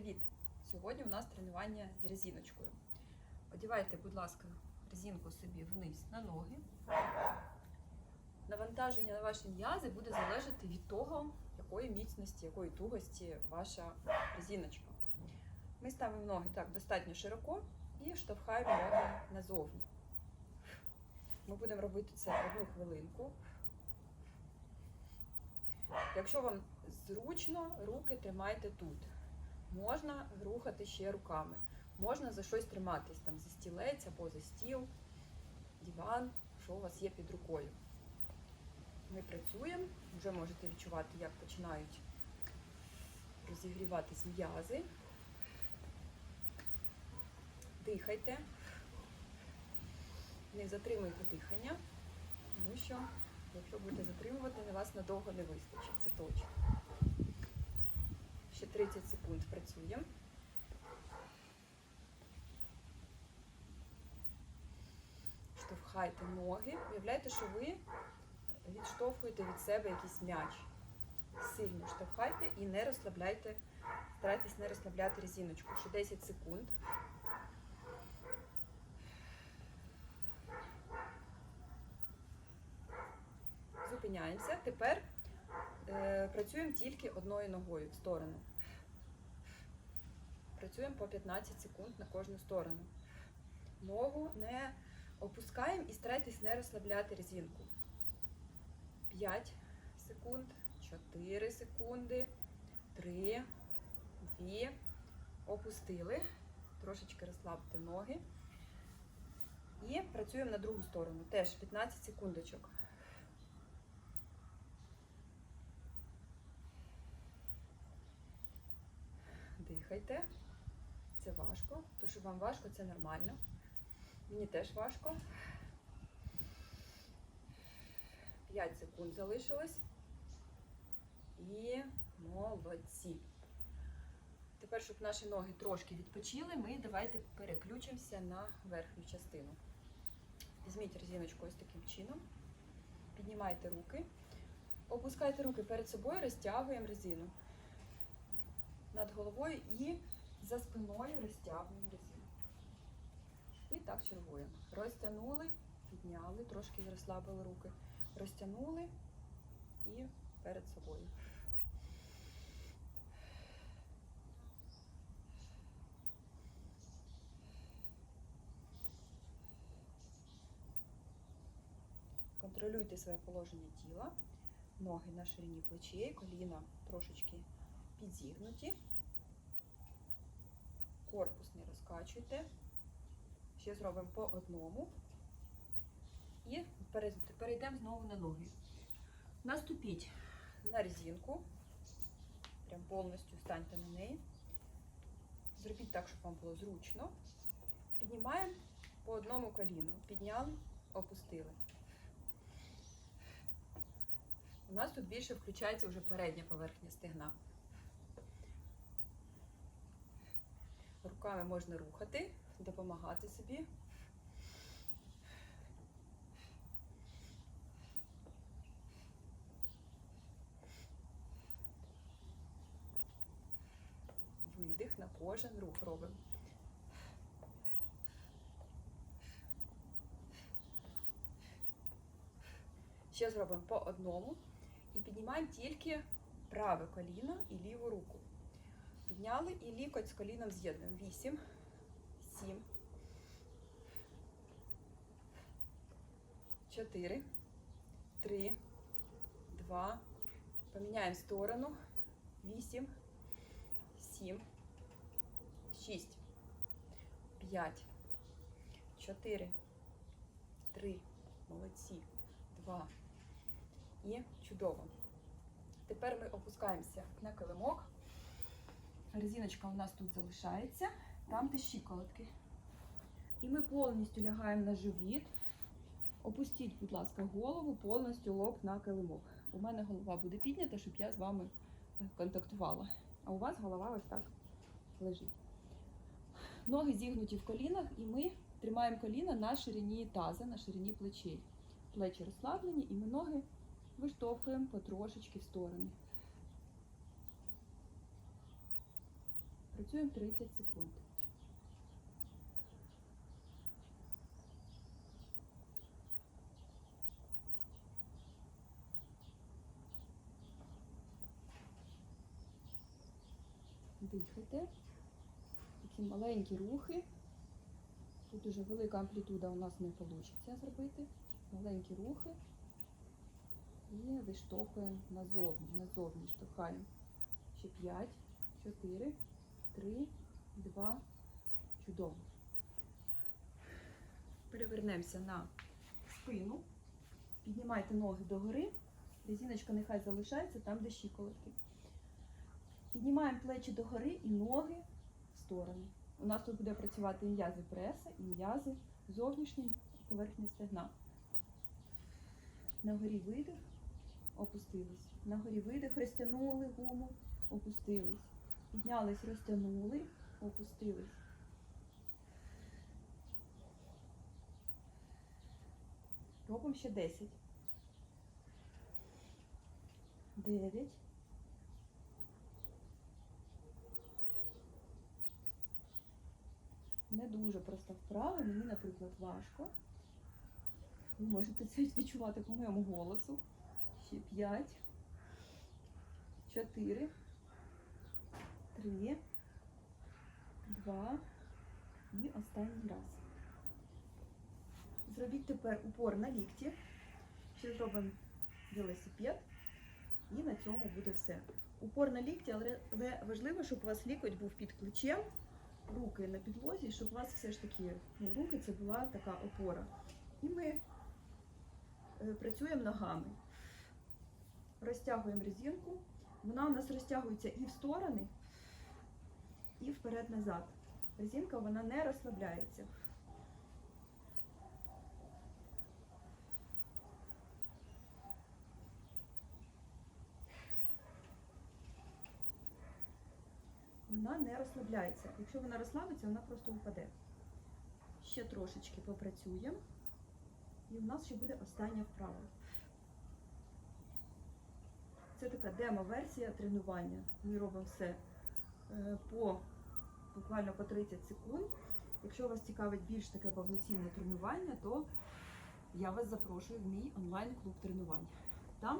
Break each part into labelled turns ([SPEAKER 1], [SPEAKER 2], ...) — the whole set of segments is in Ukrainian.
[SPEAKER 1] Привіт! Сьогодні у нас тренування з резиночкою. Одівайте, будь ласка, резинку собі вниз на ноги. Навантаження на ваші м'язи буде залежати від того, якої міцності, якої тугості ваша резиночка. Ми ставимо ноги так достатньо широко і штовхаємо ноги назовні. Ми будемо робити це одну хвилинку. Якщо вам зручно, руки тримайте тут. Можна рухати ще руками. Можна за щось триматись, там за стілець або за стіл, диван, що у вас є під рукою. Ми працюємо, вже можете відчувати, як починають розігріватись м'язи. Дихайте. Не затримуйте дихання, тому що якщо будете затримувати, вас надовго не вистачить, це точно. Ще 30 секунд працюємо. Штовхайте ноги. Уявляйте, що ви відштовхуєте від себе якийсь м'яч. Сильно штовхайте і не розслабляйте, старайтесь не розслабляти резиночку. Ще 10 секунд. Зупиняємося. Тепер працюємо тільки одною ногою в сторону. Працюємо по 15 секунд на кожну сторону. Ногу не опускаємо і старайтесь не розслабляти резинку. 5 секунд, 4 секунди, 3, 2. Опустили. Трошечки розслабте ноги. І працюємо на другу сторону. Теж 15 секундочок. Дихайте. Це важко. То, що вам важко, це нормально. Мені теж важко. 5 секунд залишилось. І молодці. Тепер, щоб наші ноги трошки відпочили, ми давайте переключимося на верхню частину. Візьміть резиночку ось таким чином. Піднімайте руки. Опускайте руки перед собою, розтягуємо резину над головою і за спиною розтягуємо резину. І так чергуємо. Розтягнули, підняли, трошки розслабили руки. Розтягнули і перед собою. Контролюйте своє положення тіла, ноги на ширині плечей, коліна трошечки підзігнуті. Корпус не розкачуйте. Ще зробимо по одному. І перейдемо знову на ноги. Наступіть на резинку. Прям повністю станьте на неї. Зробіть так, щоб вам було зручно. Піднімаємо по одному коліну. Підняли, опустили. У нас тут більше включається вже передня поверхня стегна. Руками можна рухати, допомагати собі. Видих на кожен рух робимо. Ще зробимо по одному. І піднімаємо тільки праве коліно і ліву руку. Підняли і лікоть з коліном з'єднуємо. 8, 7, 4, 3, 2. Поміняємо сторону. 8, 7, 6, 5, 4, 3. Молодці. 2. І чудово. Тепер ми опускаємося на килимок. Резиночка у нас тут залишається, там де щиколотки. І ми повністю лягаємо на живіт. Опустіть, будь ласка, голову, повністю лоб на килимок. У мене голова буде піднята, щоб я з вами контактувала. А у вас голова ось так лежить. Ноги зігнуті в колінах, і ми тримаємо коліна на ширині таза, на ширині плечей. Плечі розслаблені, і ми ноги виштовхуємо потрошечки в сторони. Працюємо 30 секунд. Дихайте. Такі маленькі рухи. Тут дуже велика амплітуда у нас не вийде зробити. Маленькі рухи. І виштовхуємо назовні, назовні штовхаємо. Ще 5, 4, 3, 2. Чудово. Перевернемося на спину. Піднімайте ноги догори. Резиночка нехай залишається там, де щиколотки. Піднімаємо плечі догори і ноги в сторони. У нас тут буде працювати і м'язи преса, і м'язи зовнішні поверхні стегна. На горі видих, опустились. На горі видих, розтягнули гуму, опустились. Піднялись, розтягнули, опустились. Робимо ще 10. 9. Не дуже просто вправа, мені, наприклад, важко. Ви можете це відчувати по моєму голосу. Ще 5, 4, 3, 2 і останній раз. Зробіть тепер упор на лікті. Ще зробимо велосипед. І на цьому буде все. Упор на лікті, але але важливо, щоб у вас лікоть був під плечем, руки на підлозі, щоб у вас все ж таки ну, руки це була така опора. І ми е, працюємо ногами. Розтягуємо резинку. Вона у нас розтягується і в сторони, і вперед-назад. Резинка вона не розслабляється. Вона не розслабляється. Якщо вона розслабиться, вона просто впаде. Ще трошечки попрацюємо. І в нас ще буде остання вправа. Це така демо-версія тренування. Ми робимо все по буквально по 30 секунд. Якщо вас цікавить більш таке повноцінне тренування, то я вас запрошую в мій онлайн-клуб тренувань. Там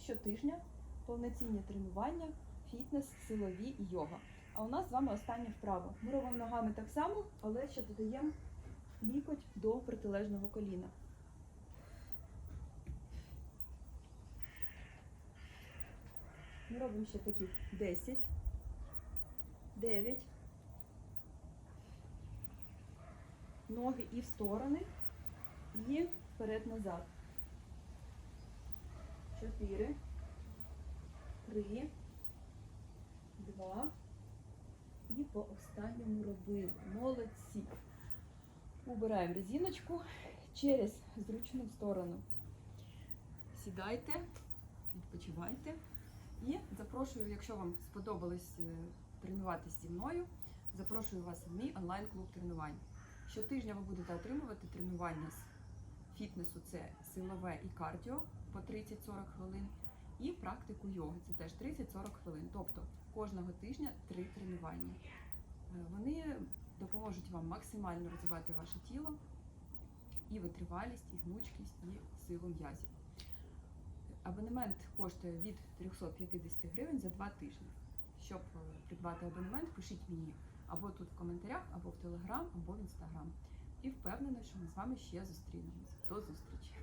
[SPEAKER 1] щотижня повноцінні тренування, фітнес, силові і йога. А у нас з вами остання вправа. Ми робимо ногами так само, але ще додаємо лікоть до протилежного коліна. Ми робимо ще такі 10, 9. Ноги і в сторони, і вперед-назад. 4, 3, 2. І по останньому робили. Молодці. Убираємо резиночку через зручну сторону. Сідайте, відпочивайте. І запрошую, якщо вам сподобалось е, тренуватися зі мною, запрошую вас в мій онлайн-клуб тренувань. Щотижня ви будете отримувати тренування з фітнесу, це силове і кардіо по 30-40 хвилин, і практику йоги, це теж 30-40 хвилин. Тобто кожного тижня три тренування. Е, Вони допоможуть вам максимально розвивати ваше тіло, і витривалість, і гнучкість, і силу м'язів. Абонемент коштує від 350 гривень за два тижні. Щоб е, придбати абонемент, пишіть мені або тут в коментарях, або в Телеграм, або в Інстаграм. І впевнена, що ми з вами ще зустрінемось. До зустрічі!